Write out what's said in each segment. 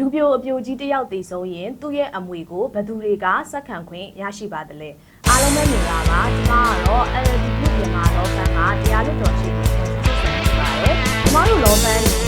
လူပြိုအပြိုကြီးတစ်ယောက်တည်ဆုံးရင်သူ့ရဲ့အမွေကိုဘယ်သူတွေကစက္ကန့်ခွင့်ရရှိပါသလဲအားလုံးပဲမြင်လာပါဒီမှာကတော့ LD ပြည်မြန်မာလောကန်းကတရားလွတ်တော်ရှိနေတယ်ဆက်နေပါတယ်ကျမတို့လောကန်း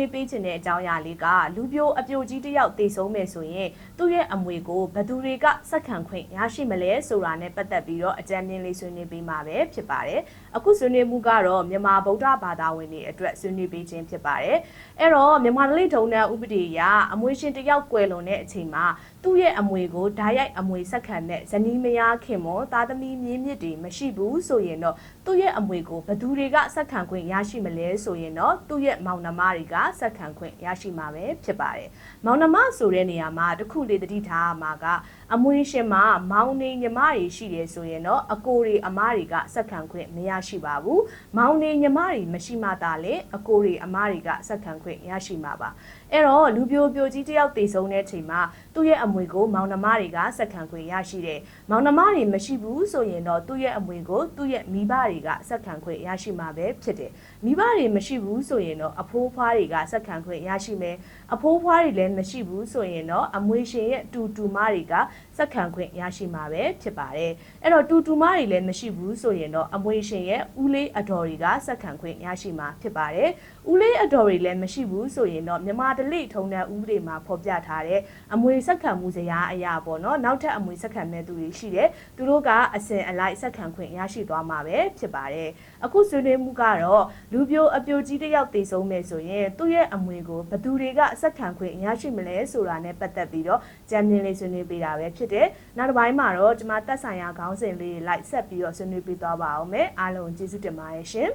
နေ့ကျမဆွေးနွေးပေးခြင်းတဲ့အကြောင်းအရာလေးကလူပြိုအပြိုကြီးတစ်ယောက်တည်ဆုံးမယ်ဆိုရင်သူ့ရဲ့အမွေကိုဘယ်သူတွေကစက္ကန့်ခွင့်ရရှိမလဲဆိုတာနဲ့ပတ်သက်ပြီးတော့အကြံဉာဏ်လေးဆွေးနွေးပေးမှာပဲဖြစ်ပါတယ်အခုဆွေးနွေးမှုကတော့မြန်မာဗုဒ္ဓဘာသာဝင်တွေအတွက်ဆွေးနွေးပေးခြင်းဖြစ်ပါတယ်အဲ့တော့မြန်မာဓလေ့ထုံးတဲ့ဥပဒေအရအမွေရှင်တစ်ယောက်ကွယ်လွန်တဲ့အချိန်မှာသူ့ရဲ့အမွေကိုဓာတ်ရိုက်အမွေဆက်ခံတဲ့ဇနီးမယားခင်မောသားသမီးမြင်းမြစ်တွေမရှိဘူးဆိုရင်တော့သူ့ရဲ့အမွေကိုဘယ်သူတွေကဆက်ခံခွင့်ရရှိမလဲဆိုရင်တော့သူ့ရဲ့မောင်နှမတွေကဆက်ခံခွင့်ရရှိမှာပဲဖြစ်ပါတယ်။မောင်နှမဆိုတဲ့နေရာမှာတစ်ခုလေးတတိထားရမှာကအမွေရှင်မှာမောင်နေညီမတွေရှိတယ်ဆိုရင်တော့အကိုတွေအမတွေကဆက်ခံခွင့်မရရှိပါဘူး။မောင်နေညီမတွေမရှိမှသာလေအကိုတွေအမတွေကဆက်ခံခွင့်ရရှိမှာပါ။အဲ့တော့လူပြိုပြိုကြီးတယောက်တည်ဆုံးတဲ့ချိန်မှာသူ့ရဲ့အမွေကိုမောင်နှမတွေကဆက်ခံခွင့်ရရှိတယ်။မောင်နှမတွေမရှိဘူးဆိုရင်တော့သူ့ရဲ့အမွေကိုသူ့ရဲ့မိဘတွေကဆက်ခံခွင့်ရရှိမှာပဲဖြစ်တယ်။မိဘတွေမရှိဘူးဆိုရင်တော့အဖိုးဖွားတွေကဆက်ခံခွင့်ရရှိမယ်။အဖိုးဖွားတွေလည်းမရှိဘူးဆိုရင်တော့အမွေရှင်ရဲ့တူတူမတွေကဆက်ခံခွင့်ရရှိမှာပဲဖြစ်ပါတယ်။အဲ့တော့တူတူမတွေလည်းမရှိဘူးဆိုရင်တော့အမွေရှင်ရဲ့ဦးလေးအတော်တွေကဆက်ခံခွင့်ရရှိမှာဖြစ်ပါတယ်။ဦးလေးအတော်တွေလည်းမရှိဘူးဆိုရင်တော့မြမဒလိထုံတဲ့ဥပဒေမှာဖော်ပြထားတဲ့အမွေဆက်ခံမှုစရာအရာပေါ့နော်နောက်ထပ်အမွေဆက်ခံမဲ့သူတွေရှိတယ်သူတို့ကအစဉ်အလိုက်ဆက်ခံခွင့်ရရှိသွားမှာပဲဖြစ်ပါတယ်အခုဆွေးနွေးမှုကတော့လူပြိုအပြိုကြီးတစ်ယောက်တည်ဆုံးမယ်ဆိုရင်သူ့ရဲ့အမွေကိုဘယ်သူတွေကဆက်ခံခွင့်ရရှိမလဲဆိုတာနဲ့ပတ်သက်ပြီးတော့ကြံမြင်လေးဆွေးနွေးပေးတာပဲဖြစ်တယ်နောက်တစ်ပိုင်းမှာတော့ကျွန်မတက်ဆိုင်ရာခေါင်းစဉ်လေးတွေလိုက်ဆက်ပြီးတော့ဆွေးနွေးပေးသွားပါအောင်မယ်အားလုံးကျေးဇူးတင်ပါတယ်ရှင်